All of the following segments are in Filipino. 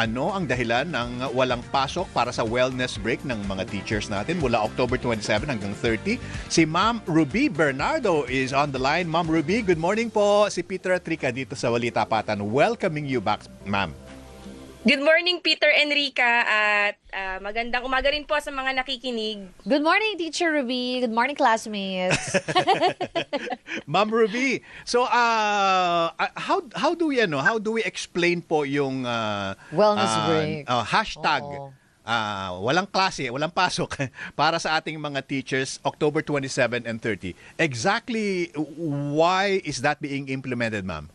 ano ang dahilan ng walang pasok para sa wellness break ng mga teachers natin mula October 27 hanggang 30. Si Ma'am Ruby Bernardo is on the line. Ma'am Ruby, good morning po. Si Peter Atrica dito sa Walita Patan. Welcoming you back, ma'am. Good morning, Peter Enrica, at ah, magandang umaga rin po sa mga nakikinig. Good morning, Teacher Ruby. Good morning, classmates. Ma'am Ruby, so uh, uh, how how do we ano, how do we explain po yung uh, Wellness uh, break. uh, hashtag Oo. ah, walang klase, walang pasok para sa ating mga teachers October 27 and 30. Exactly why is that being implemented, ma'am?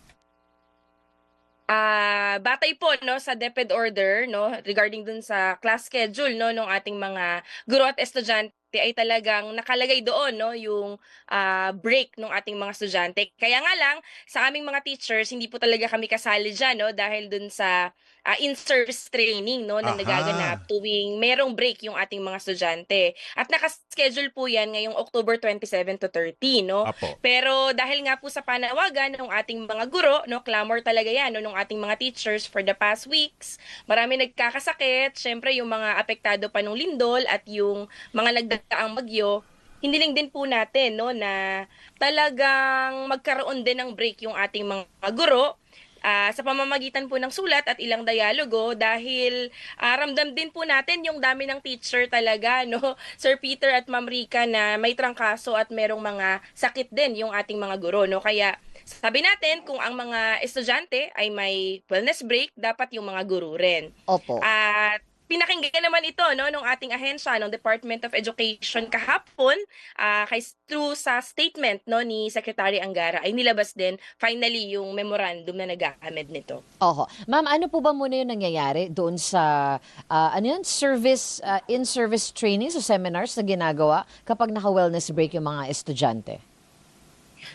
Ah, batay po no sa DepEd order no regarding dun sa class schedule no ng ating mga guro at estudyante ay talagang nakalagay doon no yung ah, break ng ating mga estudyante. Kaya nga lang sa aming mga teachers hindi po talaga kami kasali diyan no dahil dun sa ah, in-service training no na Aha. nagaganap tuwing merong break yung ating mga estudyante. At naka-schedule po 'yan ngayong October 27 to 30 no. Apo. Pero dahil nga po sa panawagan ng ating mga guro, no, clamor talaga yan no, ng ating mga teachers for the past weeks. Marami nagkakasakit, syempre yung mga apektado pa ng lindol at yung mga nagdadaang bagyo. Hiniling din po natin no, na talagang magkaroon din ng break yung ating mga guro ah, sa pamamagitan po ng sulat at ilang dialogo dahil ah, ramdam din po natin yung dami ng teacher talaga, no? Sir Peter at Ma'am Rica na may trangkaso at merong mga sakit din yung ating mga guro, no? Kaya sabi natin kung ang mga estudyante ay may wellness break, dapat yung mga guro rin. Opo. At pinakinggan naman ito no nung ating ahensya ng Department of Education kahapon ah, kay through sa statement no ni Secretary Angara ay nilabas din finally yung memorandum na nag-aamed nito. Oho. Ma'am, ano po ba muna yung nangyayari doon sa ah, ano yun, service, ah, in-service training sa seminars na ginagawa kapag naka-wellness break yung mga estudyante?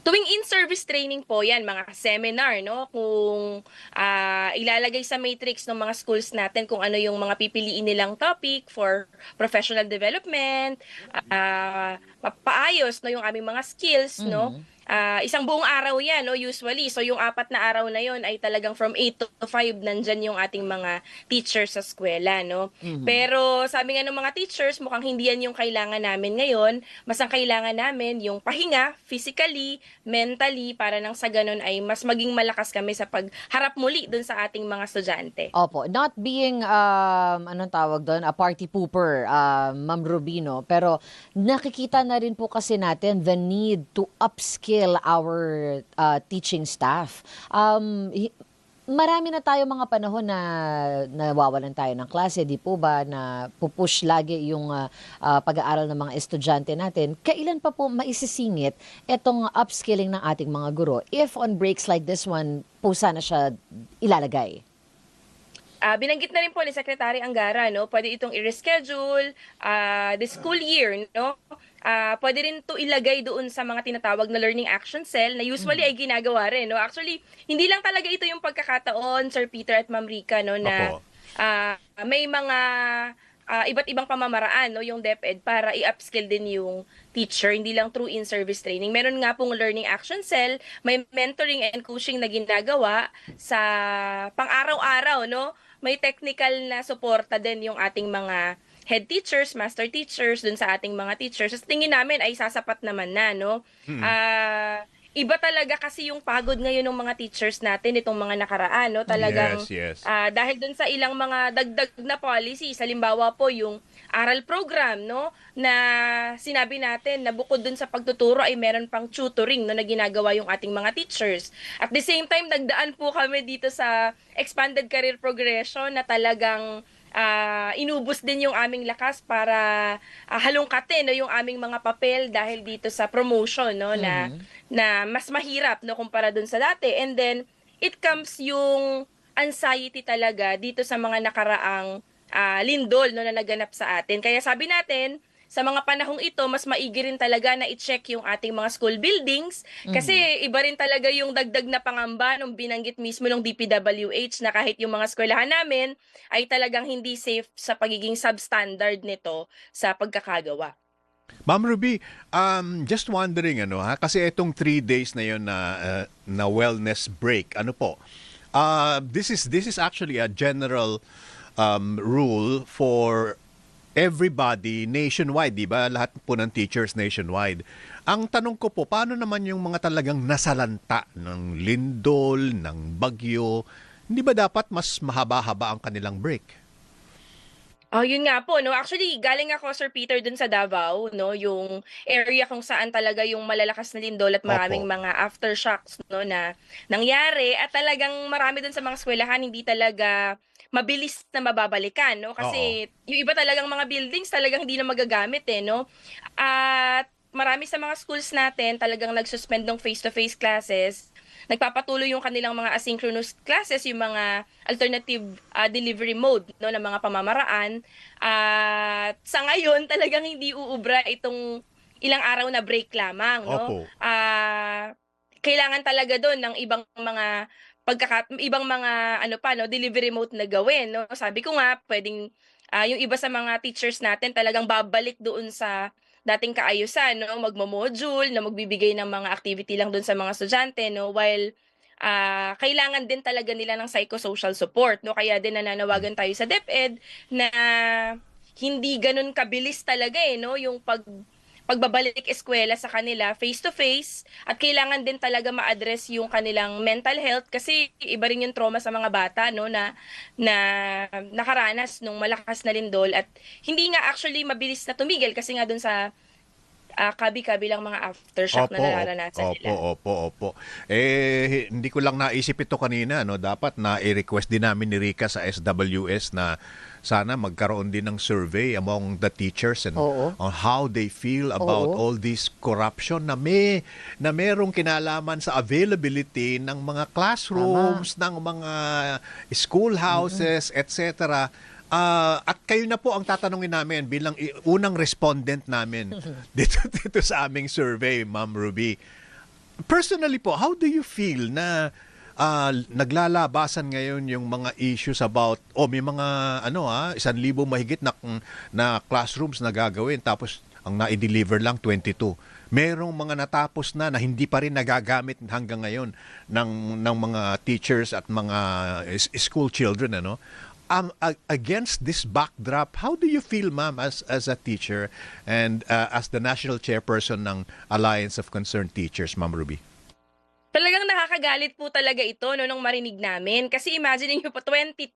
Tuwing in-service training po yan, mga seminar, no? Kung ah, ilalagay sa matrix ng mga schools natin kung ano yung mga pipiliin nilang topic for professional development, ah, paayos no yung aming mga skills, no? Ah, isang buong araw yan, no, usually. So, yung apat na araw na yon ay talagang from 8 to 5 nandyan yung ating mga teachers sa eskwela, no? Pero sabi nga ng mga teachers, mukhang hindi yan yung kailangan namin ngayon. Mas ang kailangan namin yung pahinga, physically, mentally, para nang sa ganun ay mas maging malakas kami sa pagharap muli dun sa ating mga estudyante. Opo. Not being, um, anong tawag doon, a party pooper, uh, Ma'am Rubino. Pero nakikita na rin po kasi natin the need to upskill our uh, teaching staff. Um, marami na tayo mga panahon na nawawalan tayo ng klase, di po ba, na pupush lagi yung uh, uh, pag-aaral ng mga estudyante natin. Kailan pa po maisisingit itong upskilling ng ating mga guro if on breaks like this one po sana siya ilalagay? Ah, binanggit na rin po ni Secretary Angara, no? Pwede itong i-reschedule ah, the school year, no? Ah, pwede rin to ilagay doon sa mga tinatawag na learning action cell na usually ay ginagawa rin, no? Actually, hindi lang talaga ito yung pagkakataon, Sir Peter at Ma'am Rica, no, na Apo. ah, may mga ah, iba't ibang pamamaraan no yung DepEd para i-upskill din yung teacher hindi lang through in-service training meron nga pong learning action cell may mentoring and coaching na ginagawa sa pang-araw-araw no may technical na suporta din yung ating mga head teachers, master teachers dun sa ating mga teachers. Sa tingin namin ay sasapat naman na no. Ah, iba talaga kasi yung pagod ngayon ng mga teachers natin itong mga nakaraan no. Talagang Yes, yes. Ah, dahil dun sa ilang mga dagdag na policies, halimbawa po yung aral program, no, na sinabi natin na bukod dun sa pagtuturo ay meron pang tutoring no, na ginagawa yung ating mga teachers. At the same time, nagdaan po kami dito sa expanded career progression na talagang ah, inubos din yung aming lakas para ah, halongkatin no, yung aming mga papel dahil dito sa promotion no, na, na mas mahirap no, kumpara dun sa dati. And then, it comes yung anxiety talaga dito sa mga nakaraang ah, lindol no, na naganap sa atin. Kaya sabi natin, sa mga panahong ito, mas maigi rin talaga na i-check yung ating mga school buildings kasi iba rin talaga yung dagdag na pangamba nung binanggit mismo ng DPWH na kahit yung mga eskwelahan namin ay talagang hindi safe sa pagiging substandard nito sa pagkakagawa. Ma'am Ruby, um, just wondering ano ha, kasi itong three days na yon na uh, na wellness break, ano po? Uh, this is this is actually a general um, rule for everybody nationwide, di ba? Lahat po ng teachers nationwide. Ang tanong ko po, paano naman yung mga talagang nasalanta ng lindol, ng bagyo? Hindi ba dapat mas mahaba-haba ang kanilang break? Oh, yun nga po, no. Actually, galing ako Sir Peter dun sa Davao, no, yung area kung saan talaga yung malalakas na lindol at maraming Opo. mga aftershocks, no, na nangyari at talagang marami dun sa mga eskwelahan hindi talaga mabilis na mababalikan, no? Kasi yung iba talagang mga buildings talagang hindi na magagamit eh, no? At marami sa mga schools natin talagang nag-suspend ng face-to-face classes nagpapatuloy yung kanilang mga asynchronous classes, yung mga alternative ah, delivery mode no ng mga pamamaraan. At sa ngayon talagang hindi uubra itong ilang araw na break lamang, no? Ah, kailangan talaga doon ng ibang mga pagkaka ibang mga ano pa no, delivery mode na gawin, no? Sabi ko nga, pwedeng ah, yung iba sa mga teachers natin talagang babalik doon sa dating kaayusan, no? Magmo-module na magbibigay ng mga activity lang doon sa mga estudyante, no? While ah, kailangan din talaga nila ng psychosocial support, no? Kaya din nananawagan tayo sa DepEd na hindi ganun kabilis talaga eh, no? Yung pag pagbabalik eskwela sa kanila face to face at kailangan din talaga ma-address yung kanilang mental health kasi iba rin yung trauma sa mga bata no na na nakaranas nung malakas na lindol at hindi nga actually mabilis na tumigil kasi nga dun sa ah, kabi-kabi lang mga aftershock na nararanasan opo, nila. Opo, opo, Eh, hindi ko lang naisip ito kanina. No? Dapat na i-request din namin ni Rika sa SWS na sana magkaroon din ng survey among the teachers and Oo. on how they feel about Oo. all this corruption na may na merong kinalaman sa availability ng mga classrooms, ng mga schoolhouses, etc. Ah, at kayo na po ang tatanungin namin bilang i- unang respondent namin dito dito sa aming survey, Ma'am Ruby. Personally po, how do you feel na ah, naglalabasan ngayon yung mga issues about o may mga ano ah, isang libo mahigit na na classrooms na gagawin tapos ang na-deliver lang 22. Merong mga natapos na na hindi pa rin nagagamit hanggang ngayon ng ng mga teachers at mga is- school children ano. Um, against this backdrop, how do you feel, ma'am, as as a teacher and uh, as the national chairperson ng Alliance of Concerned Teachers, Ma'am Ruby? Nakakagalit po talaga ito no nung marinig namin. Kasi imagine niyo po 22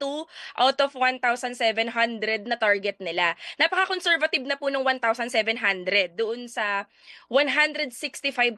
out of 1,700 na target nila. Napaka-conservative na po ng 1,700 doon sa 165,000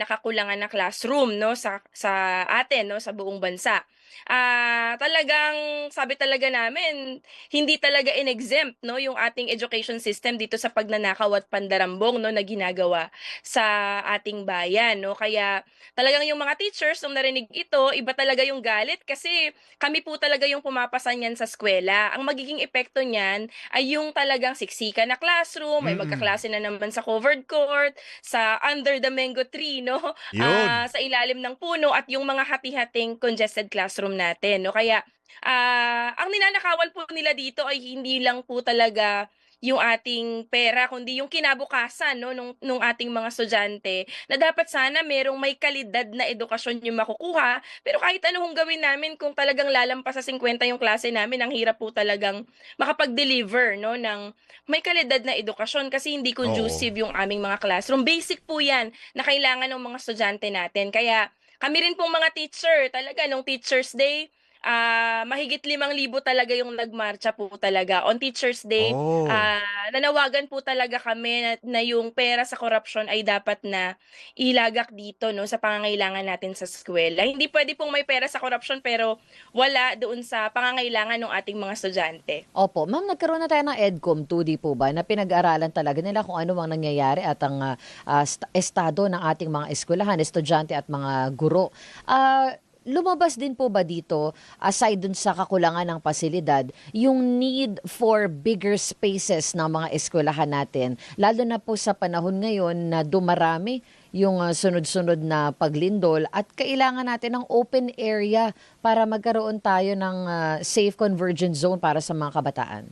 na kakulangan na classroom no sa sa atin no sa buong bansa. Ah, talagang sabi talaga namin hindi talaga in-exempt no yung ating education system dito sa pagnanakaw at pandarambong no na ginagawa sa ating bayan no. Kaya talagang yung mga teachers nung narinig ito, iba talaga yung galit kasi kami po talaga yung pumapasan niyan sa eskwela. Ang magiging epekto niyan ay yung talagang siksika na classroom, may Mm. magkaklase na naman sa covered court, sa under the mango tree, no? Yun. Ah, sa ilalim ng puno at yung mga hati-hating congested classroom natin, no? Kaya ah, ang ninanakawan po nila dito ay hindi lang po talaga yung ating pera kundi yung kinabukasan no? Nung nung ating mga estudyante na dapat sana merong may kalidad na edukasyon yung makukuha. Pero kahit ano hong gawin namin kung talagang lalampas sa 50 yung klase namin ang hirap po talagang makapag-deliver no? Ng may kalidad na edukasyon kasi hindi conducive yung aming mga classroom. Basic po yan na kailangan ng mga estudyante natin. Kaya kami rin pong mga teacher. Talaga nung teachers day ah mahigit limang libo talaga yung nagmarcha po talaga on Teachers Day Oh. ah nanawagan po talaga kami na, na yung pera sa corruption ay dapat na ilagak dito no sa pangangailangan natin sa eskwela. Hindi pwede pong may pera sa corruption pero wala doon sa pangangailangan ng ating mga estudyante. Opo, ma'am, nagkaroon na tayo ng EDCOM 2D po ba na pinag-aralan talaga nila kung ano ang nangyayari at ang st- estado ng ating mga eskwelahan, estudyante at mga guro. Ah, lumabas din po ba dito, aside dun sa kakulangan ng pasilidad, yung need for bigger spaces ng mga eskwelahan natin, lalo na po sa panahon ngayon na dumarami yung ah, sunod-sunod na paglindol at kailangan natin ng open area para magkaroon tayo ng ah, safe convergence zone para sa mga kabataan.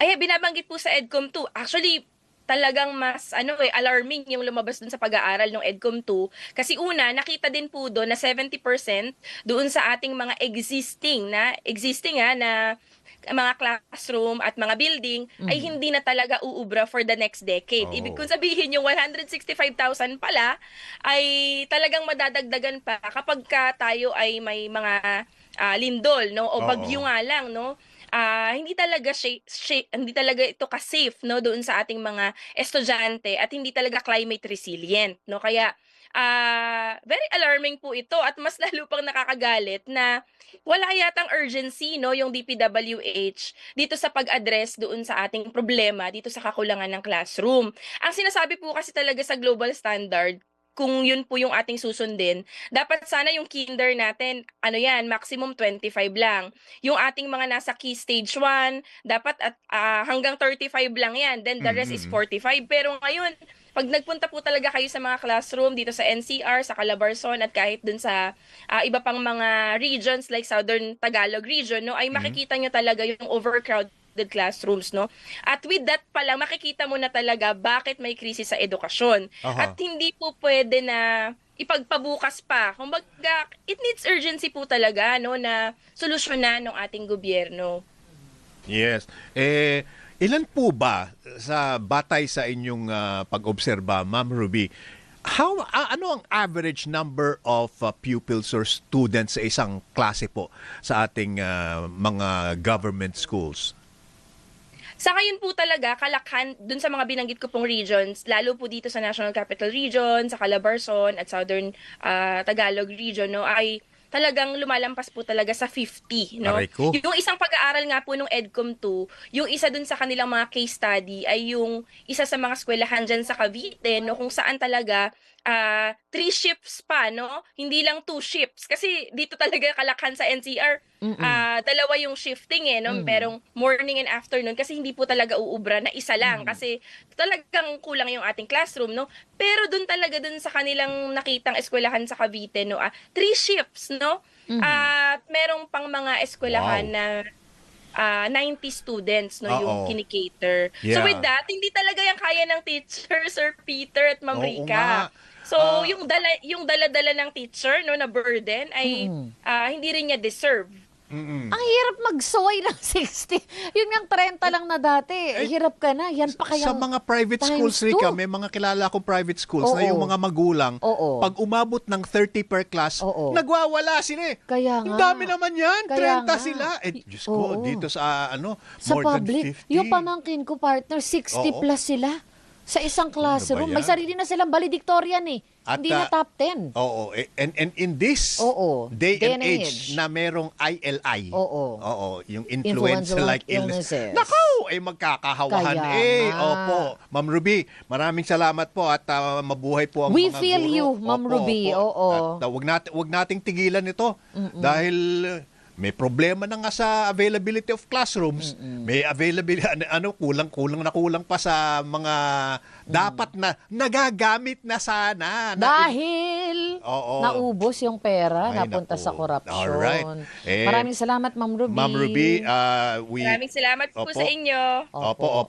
Ay, binabanggit po sa EDCOM 2. Actually, talagang mas ano eh alarming yung lumabas dun sa pag-aaral ng EDCOM 2 kasi una nakita din po doon na 70% doon sa ating mga existing na existing ha na mga classroom at mga building ay hindi na talaga uubra for the next decade. Oo. Ibig kong sabihin yung 165,000 pala ay talagang madadagdagan pa kapag ka tayo ay may mga ah, lindol no? O bagyo nga lang no ah hindi talaga shi- shi- hindi talaga ito ka-safe no doon sa ating mga estudyante at hindi talaga climate resilient no kaya ah very alarming po ito at mas lalo pang nakakagalit na wala yatang urgency no yung DPWH dito sa pag-address doon sa ating problema dito sa kakulangan ng classroom. Ang sinasabi po kasi talaga sa global standard kung yun po yung ating susundin, dapat sana yung kinder natin, ano yan, maximum 25 lang. Yung ating mga nasa key stage 1, dapat at ah, hanggang 35 lang yan. Then the rest is Mhm. 45. Pero ngayon, pag nagpunta po talaga kayo sa mga classroom dito sa NCR, sa Calabarzon at kahit dun sa ah, iba pang mga regions like Southern Tagalog region, no, ay makikita nyo talaga yung overcrowded classrooms, no? At with that pa lang, makikita mo na talaga bakit may krisis sa edukasyon. Aha. At hindi po pwede na ipagpabukas pa. Kumbaga, it needs urgency po talaga, no, na solusyonan ng ating gobyerno. Yes. Eh, ilan po ba sa batay sa inyong ah, pag-obserba, Ma'am Ruby, how ah, ano ang average number of ah, pupils or students sa isang klase po sa ating ah, mga government schools? Sa ngayon po talaga, kalakhan dun sa mga binanggit ko pong regions, lalo po dito sa National Capital Region, sa Calabarzon at Southern ah, Tagalog Region, no, ay talagang lumalampas po talaga sa 50, no? Yung isang pag-aaral nga po nung EDCOM 2, yung isa dun sa kanilang mga case study ay yung isa sa mga eskwelahan dyan sa Cavite, no, kung saan talaga ah, three shifts pa, no? Hindi lang two shifts. Kasi dito talaga kalakhan sa NCR, Mm-mm. ah, dalawa yung shifting eh, no? Mm. Merong morning and afternoon kasi hindi po talaga uubra na isa lang Mm. kasi talagang kulang yung ating classroom, no? Pero dun talaga dun sa kanilang nakitang eskwelahan sa Cavite, no? Ah, three shifts, no? Mhm. At merong pang mga eskwelahan Wow. na ah, 90 students no yung Oo. kinikater. So Yeah. with that, hindi talaga yan kaya ng teacher Sir Peter at Ma'am Oo nga. So Ah. yung dala yung dala-dala ng teacher no na burden ay Mm. ah, hindi rin niya deserve. Mm-mm. Ang hirap mag-soy ng 60. Yun nga 30 lang na dati. Hirap ka na. Yan pa kaya. sa mga private schools. Rika, may mga kilala akong private schools na Oo. yung mga magulang, Oo. pag umabot ng 30 per class, Oo. nagwawala sila eh. Kaya Ang nga. dami naman yan. Kaya 30 nga. sila. Eh, Diyos ko, Oo. dito sa ano, sa more public, than 50. yung pamangkin ko partner, 60 Oo. plus sila. Sa isang classroom. Ano ba May sarili na silang valedictorian eh. At, Hindi na ah, top 10. Oo, eh, and, and in this Oo, day day and and age, age. na merong ILI, Oo. oo, yung influenza Influenza like like illness. illnesses. Naku, ay magkakahawahan Kaya eh. nga. Opo. Ma'am Ruby, maraming salamat po at ah, mabuhay po ang We mga feel you, Ma'am Ruby. Oo. At ah, wag natin wag nating tigilan ito dahil uh, may problema na nga sa availability of classrooms. May availability ano, ano kulang-kulang na kulang pa sa mga dapat na nagagamit na sana. Na- Dahil Oo. naubos yung pera, Ay, napunta naku. sa korupsyon. Alright. Eh, Maraming salamat, Ma'am Ruby. Ma'am Ruby, uh, we Maraming salamat po Opo. sa inyo. Opo, opo.